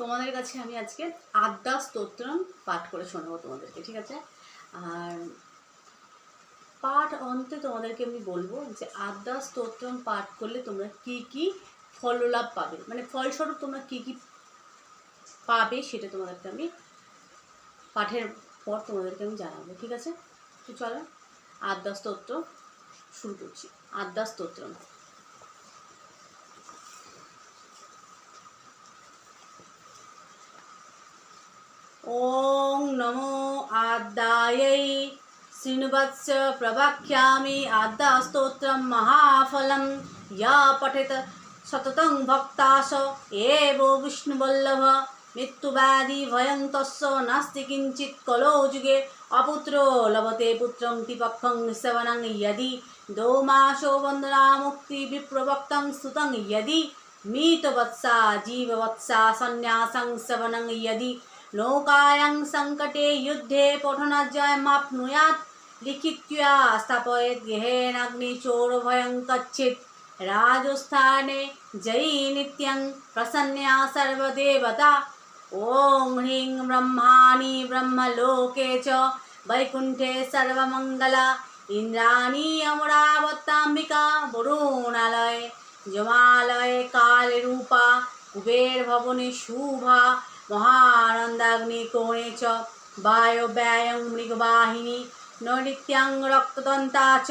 তোমাদের কাছে আমি আজকে আদ্যা স্তোত্রম পাঠ করে শোনাবো তোমাদেরকে, ঠিক আছে? আর পাঠ অন্তে তোমাদেরকে আমি বলব যে আদ্যা স্তোত্রম পাঠ করলে তোমরা কি কি ফললাভ পাবে? মানে ফলস্বরূপ তোমরা কি কি পাবে সেটা তোমাদেরকে আমি পাঠের পর তোমাদেরকে আমি জানাব, ঠিক আছে? তো চলো আদ্যা স্তোত্র শুরু করছি। আদ্যা স্তোত্রম। ওং নমো আদ্যায়ৈ শ্রীনুবৎস প্রভাখ্যামি আদ্যা স্তোত্রম মহাফলম ইয়া পঠেত সততং ভক্তাস এব বিষ্ণুবল্লভ মৃত্যুবাদী ভয়ং তস্য নাস্তি কিঞ্চিত কলো যুগে অপুত্র লভতে পুত্রং তিপক্ষং সেবনং ইয়দি দৌমাশো বন্দনা মুক্তি বিপ্রবক্তং সুতং ইয়দি মৃতবৎসা জীববৎসা সন্ন্যাসং সেবনং ইয়দি নৌকায়াং সংকটে যুদ্ধে পঠনাজ্জয় মাপনুয়াত লিখিত্যা স্থাপয়েত গৃহেণগ্নি চৌরভয়ং কচ্ছিত রাজস্থানে জয়ী নিত্যং প্রসন্যা সর্বদেবতা ওং হ্রিং ব্রহ্মাণি ব্রহ্মলোকে চ বৈকুণ্ঠে সর্বমঙ্গলা ইন্দ্রাণী অমরাবতাম্বিকা বরুণালয়ে যমালয়ে কালরূপা কুবের ভবনে শুভা মহানন্দাগ্নিকোণে চ বায়ব্যয়ং মৃগবাহিনী নৈত্যাং রক্তদন্তা চ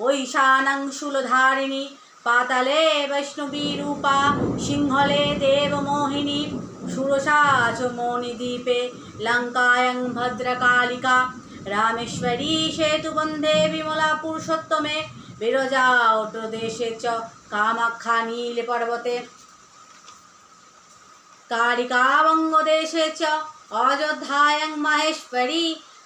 ঐশানাং শূলধারিণী পাতালে বৈষ্ণবী রূপা সিংহলে দেবমোহিনী সুরসা চ মণিদ্বীপে লঙ্কায়ং ভদ্রকালিকা রামেশ্বরী সেতুবন্ধে বিমলা পুরুষোত্তমে বিরজা প্রদেশে চ কামাক্ষা নীল পর্বতে कारिकावङ्गदेशे च अयोध्यायां माहेश्वरी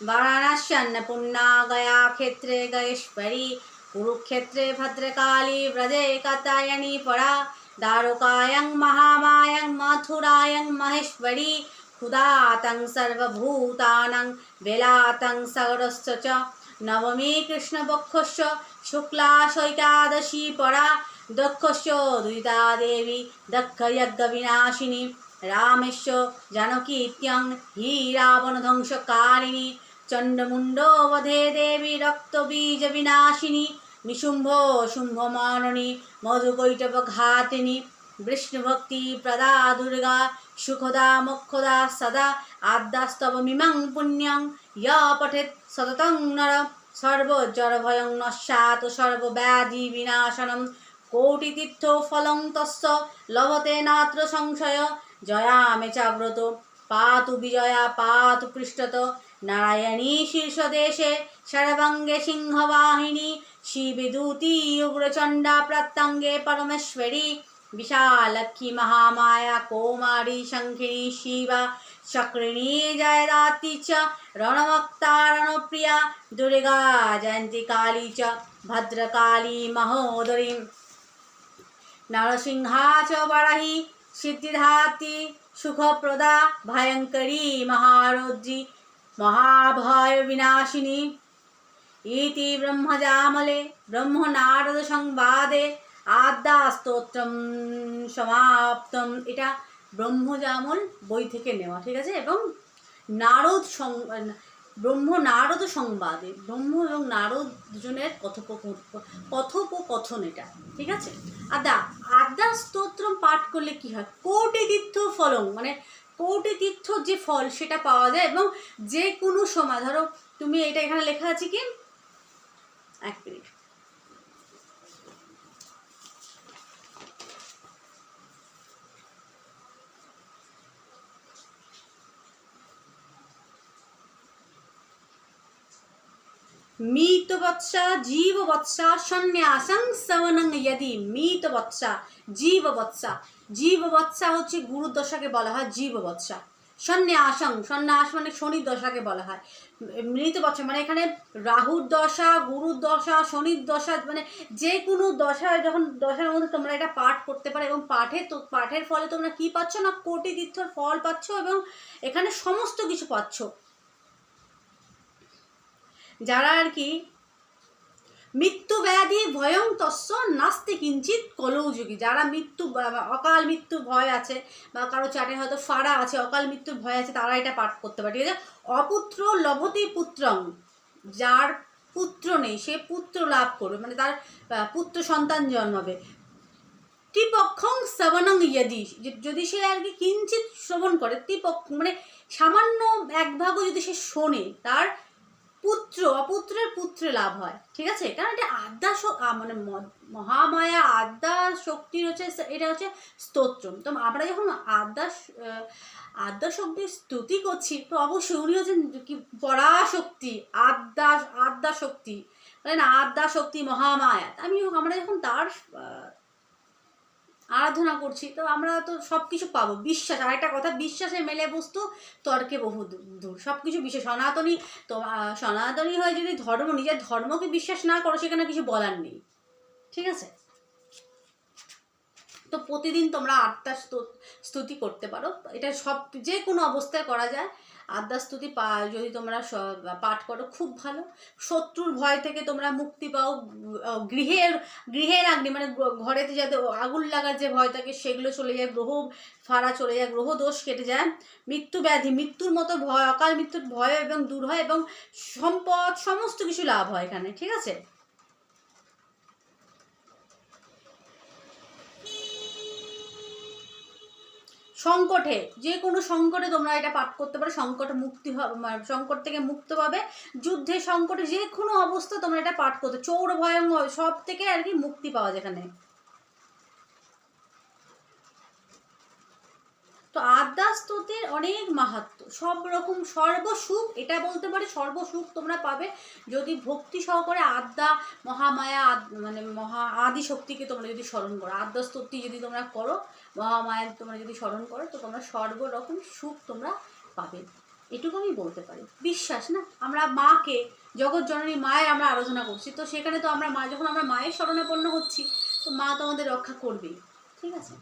वाराणस्यन्नपूर्णा गया क्षेत्रे गयेश्वरी कुरुक्षेत्रे भद्रकाली व्रजे कात्यायनी परा दारुकायां महामायां मथुरायां महेश्वरी खुदातं सर्वभूतानां बेलातं सगरश्च রামেশ্ব জানকী ইত্যং হি রাবণ ধ্বংসকারিণী চণ্ডমুণ্ড বধে দেবী রক্ত বীজ বিনাশিনী নিশুম্ভ শুম্ভ মাননী মধু বৈঠব ঘাতিনী বিষ্ণুভক্তি প্রদা দুর্গা সুখদা মক্ষদা সদা আদ্যাস্তব মিমাং পুণ্যং য পঠেত সততং নর সর্বজরভয়ং নস্যাত সর্বব্যাধি বিনাশনম কোটিতীর্থ ফলং তস্য লভতে নাত্র সংশয় जयामि चाव्रत पातु विजया पातु पृष्ठत नारायणी शीर्षदेशे सर्वाङ्गे सिंहवाहिनी शिविदूती उग्रचण्डा प्रत्यङ्गे परमेश्वरी विशालक्ष्मी महामाया कौमारी शङ्खिनी शिवा चक्रिणी जयदाति च रणवक्ता रणप्रिया दुर्गा जयन्ती काली च भद्रकाली महोदरीं नरसिंहा च वराही সিদ্ধিধাতি সুখপ্রদা ভয়ঙ্করী মহারোজি মহাভয় বিনাশিনী ইতি ব্রহ্মজামলে ব্রহ্মনারদ সংবাদে আদ্যা স্তোত্রম সমাপ্তম এটা ব্রহ্মজামল বই থেকে নেওয়া, ঠিক আছে? এবং নারদ সং ব্রহ্ম নারদ সংবাদে। ব্রহ্ম এবং নারদ দুজনের কথোপ কথোপকথন এটা, ঠিক আছে? আদা আদা স্তোত্রম পাঠ করলে কি হয়? কোটি তীর্থ ফলং মানে কোটি তীর্থ যে ফল সেটা পাওয়া যায় এবং যে কোনো সময়, ধরো তুমি এটা এখানে লেখা আছে কি? এক মিনিট। মিতবৎসা জীববৎসা সন্ন্যাসং সবনং জীব মিতবৎসা জীববৎসা জীববৎসা হচ্ছে গুরু দশাকে বলা হয়, জীববৎসা। সন্ন্যাসং, সন্ন্যাস মানে শনির দশাকে বলা হয়। মৃত বৎসা মানে এখানে রাহুর দশা, গুরুর দশা, শনির দশা মানে যে কোনো দশা, যখন দশার মধ্যে তোমরা এটা পাঠ করতে পারো এবং পাঠে তো, পাঠের ফলে তোমরা কি পাচ্ছ না? কোটি তীর্থর ফল পাচ্ছ এবং এখানে সমস্ত কিছু পাচ্ছ। যারা আর কি মৃত্যু ব্যাধি ভয়ং তস্য নাস্তি কিঞ্চিত কলৌযোগী যারা মৃত্যু অকাল মৃত্যু ভয় আছে বা কারও চাটে হয়তো ফাড়া আছে, অকাল মৃত্যুর ভয় আছে, তারা এটা পাঠ করতে পারে। ঠিক আছে? অপুত্র লভতি পুত্রং, যার পুত্র নেই, সে পুত্র লাভ করবে মানে তার পুত্র সন্তান জন্মাবে। ত্রিপক্ষং শ্রবণং ইয়দি, যদি সে আর কি কিঞ্চিত শ্রবণ করে, ত্রিপক্ষ মানে সামান্য এক ভাগও যদি সে শোনে, তার পুত্র, অপুত্রের পুত্রে লাভ হয়। ঠিক আছে? কারণ এটা আদ্যা মানে মহামায়া, আদ্যা শক্তির হচ্ছে এটা হচ্ছে স্তোত্র তো আমরা যখন আদ্যা আদ্যা শক্তির স্তুতি করছি, তো অবশ্যই উনি হচ্ছেন কি পরাশক্তি, আদ্যা আদ্যা শক্তি। মানে আদ্যা শক্তি, মহামায়া। আমি আমরা যখন তার আরাধনা করছি। তো আমরা তো সব কিছু পাবো। বিশ্বাস, আর একটা কথা বিশ্বাসে মেলে বস্তু তর্কে বহু দূর- সব কিছু বিশ্বাস সনাতনী তো সনাতনী হয়ে যদি ধর্ম, নিজের ধর্মকে বিশ্বাস না করো, সেখানে কিছু বলার নেই। ঠিক আছে? তো প্রতিদিন তোমরা আত্মার স্তু- স্তুতি করতে পারো। এটা সব, যে কোনো অবস্থায় করা যায়। আদ্যা স্তুতি পা, যদি তোমরা পাঠ করো, খুব ভালো। শত্রুর ভয় থেকে তোমরা মুক্তি পাও। গৃহের গৃহের আগ্নি মানে ঘরেতে যাতে আগুন লাগার যে ভয় থাকে, সেগুলো চলে যায়, গ্রহ ফাড়া চলে যায়, গ্রহ দোষ কেটে যায়। মৃত্যু ব্যাধি, মৃত্যুর মতো ভয়, অকাল মৃত্যুর ভয় এবং দূর হয় এবং সম্পদ, সমস্ত কিছু লাভ হয় এখানে, ঠিক আছে? সংকটে, যে কোনো সংকটে তোমরা এটা পাঠ করতে পারো, সংকট মুক্তি সংকট থেকে মুক্ত পাবে। যুদ্ধে সংকটে যে কোনো অবস্থা তোমরা এটা পাঠ করতে, চৌর ভয়ঙ্কর সব থেকে আর কি মুক্তি পাওয়া যায় এখানে তো আদ্যাস্ততের অনেক মাহাত্ম। সব রকম সর্বসুখ, এটা বলতে পারি সর্বসুখ তোমরা পাবে যদি ভক্তি সহকারে আদ্যা, মহামায়া মানে মহা আদি শক্তিকে তোমরা যদি স্মরণ করো। আদ্যাস্ততি যদি তোমরা করো, মহামায়ার তোমরা যদি স্মরণ করো, তো তোমরা সর্বরকম সুখ তোমরা পাবে। এটুকু আমি বলতে পারি। বিশ্বাস না? আমরা মাকে, জগৎ জননী মায়ের আমরা আরাধনা করছি। তো সেখানে তো আমরা মা, যখন আমরা মায়ের শরণাপন্ন হচ্ছি, তো মা তো আমাদের রক্ষা করবেই। ঠিক আছে?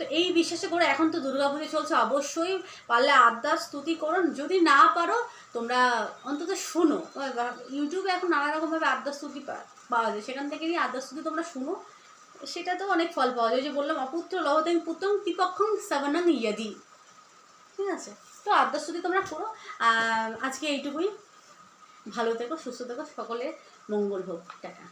তো এই বিশ্বাসে করে এখন তো দুর্গাপুজো চলছে, অবশ্যই পারলে আদ্যা স্তুতি করো যদি না পারো, তোমরা অন্তত শোনো। ইউটিউবে এখন নানা রকমভাবে আদ্যা স্তুতি পাওয়া যায়। সেখান থেকে আদ্যা স্তুতি তোমরা শুনো। সেটাতেও অনেক ফল পাওয়া যায়। যে বললাম, অপুত্র লহতেন পুত্রং পিপক্ষং সাবানাং ইয়াদি। ঠিক আছে? তো আদ্যা স্তুতি তোমরা করো আজকে এইটুকুই। ভালো থেকো, সুস্থ থেকো। সকলে মঙ্গল হোক। টাটা।